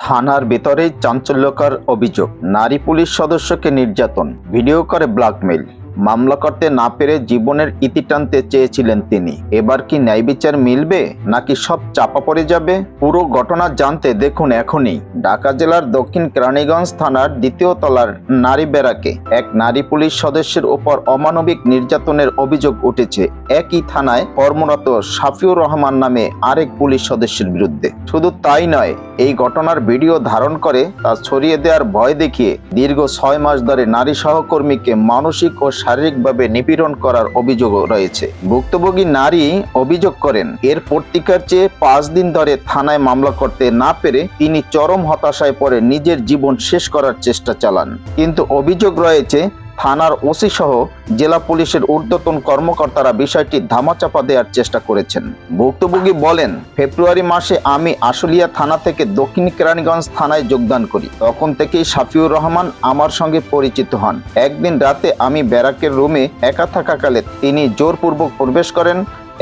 থানার ভেতরেই চাঞ্চল্যকর অভিযোগ। নারী পুলিশ সদস্যকে নির্যাতন। ভিডিও করে ব্ল্যাকমেইল। মামলা করতে না পেরে জীবনের ইতি টানতে চেয়েছিলেন তিনি। এবার কি ন্যায় বিচার মিলবে, নাকি সব চাপা পড়ে যাবে? পুরো ঘটনা জানতে দেখুন এখনই। ঢাকা জেলার দক্ষিণ কেরানীগঞ্জ থানার দ্বিতীয় তলার নারী বেড়াকে এক নারী পুলিশ সদস্যের উপর অমানবিক নির্যাতনের অভিযোগ উঠেছে। একই থানায় কর্মরত শাফিউর রহমান নামে আরেক পুলিশ সদস্যের বিরুদ্ধে। শুধু তাই নয়, এই ঘটনার ভিডিও ধারণ করে তা ছড়িয়ে দেওয়ার ভয় দেখিয়ে দীর্ঘ ছয় মাস ধরে নারী সহকর্মীকে মানসিক ও শারীরিকভাবে নিপীড়ন করার অভিযোগ রয়েছে। ভুক্তভোগী নারী অভিযোগ করেন, এর পত্রিকার চেয়ে পাঁচ দিন ধরে থানায় মামলা করতে না পেরে তিনি চরম হতাশায় পড়ে নিজের জীবন শেষ করার চেষ্টা চালান। কিন্তু অভিযোগ রয়েছে থানার ওসি সহ জেলা পুলিশের ঊর্ধ্বতন কর্মকর্তারা বিষয়টি ধামাচাপা দেওয়ার চেষ্টা করেছেন। ভুক্তভোগী বলেন, ফেব্রুয়ারি মাসে আমি আশুলিয়া থানা থেকে দক্ষিণ কেরানীগঞ্জ থানায় যোগদান করি। তখন থেকেই শাফিউর রহমান আমার সঙ্গে পরিচিত হন। একদিন রাতে আমি ব্যারাকের রুমে একা থাকাকালে তিনি জোরপূর্বক প্রবেশ করেন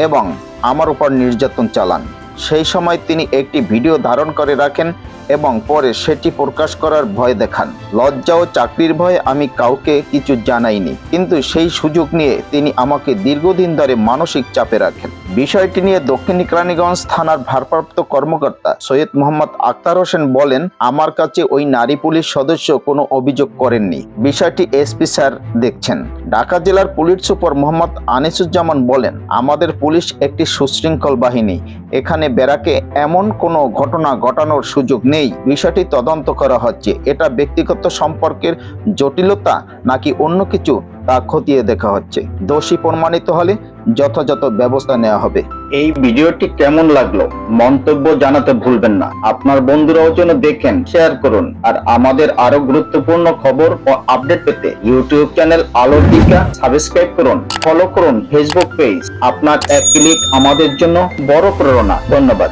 এবং আমার উপর নির্যাতন চালান। সেই সময় তিনি একটি ভিডিও ধারণ করে রাখেন এবং পরে সেটি প্রকাশ করার ভয় দেখান। লজ্জা ও চাকরির ভয়ে আমি কাউকে কিছু জানাইনি, কিন্তু সেই সুযোগ নিয়ে তিনি আমাকে দীর্ঘদিন ধরে মানসিক চাপে রাখেন। বিষয়টি নিয়ে দক্ষিণ কেরানীগঞ্জ থানার ভারপ্রাপ্ত কর্মকর্তা সৈয়দ মোহাম্মদ আক্তার হোসেন বলেন, আমার কাছে ওই নারী পুলিশ সদস্য কোনো অভিযোগ করেননি। বিষয়টি এসপি স্যার দেখছেন। ঢাকা জেলার পুলিশ সুপার মোহাম্মদ আনিসুজ্জামান বলেন, আমাদের পুলিশ একটি সুশৃঙ্খল বাহিনী। এখানে বেড়াকে এমন কোনো ঘটনা ঘটানোর সুযোগ নেই। বিষয়টি তদন্ত করা হচ্ছে। এটা ব্যক্তিগত সম্পর্কের জটিলতা নাকি অন্য কিছু তা খতিয়ে দেখা হচ্ছে। দোষী প্রমাণিত হলে যথাযথ ব্যবস্থা নেওয়া হবে। এই ভিডিওটি কেমন লাগল মন্তব্য জানাতে ভুলবেন না। আপনার বন্ধুরাও যেন দেখেন, শেয়ার করুন। আর আমাদের আরও গুরুত্বপূর্ণ খবর ও আপডেট পেতে ইউটিউব চ্যানেল আলোর দিকা সাবস্ক্রাইব করুন, ফলো করুন, ফেসবুক পেজ। আপনার এক ক্লিক আমাদের জন্য বড় প্রেরণা। ধন্যবাদ।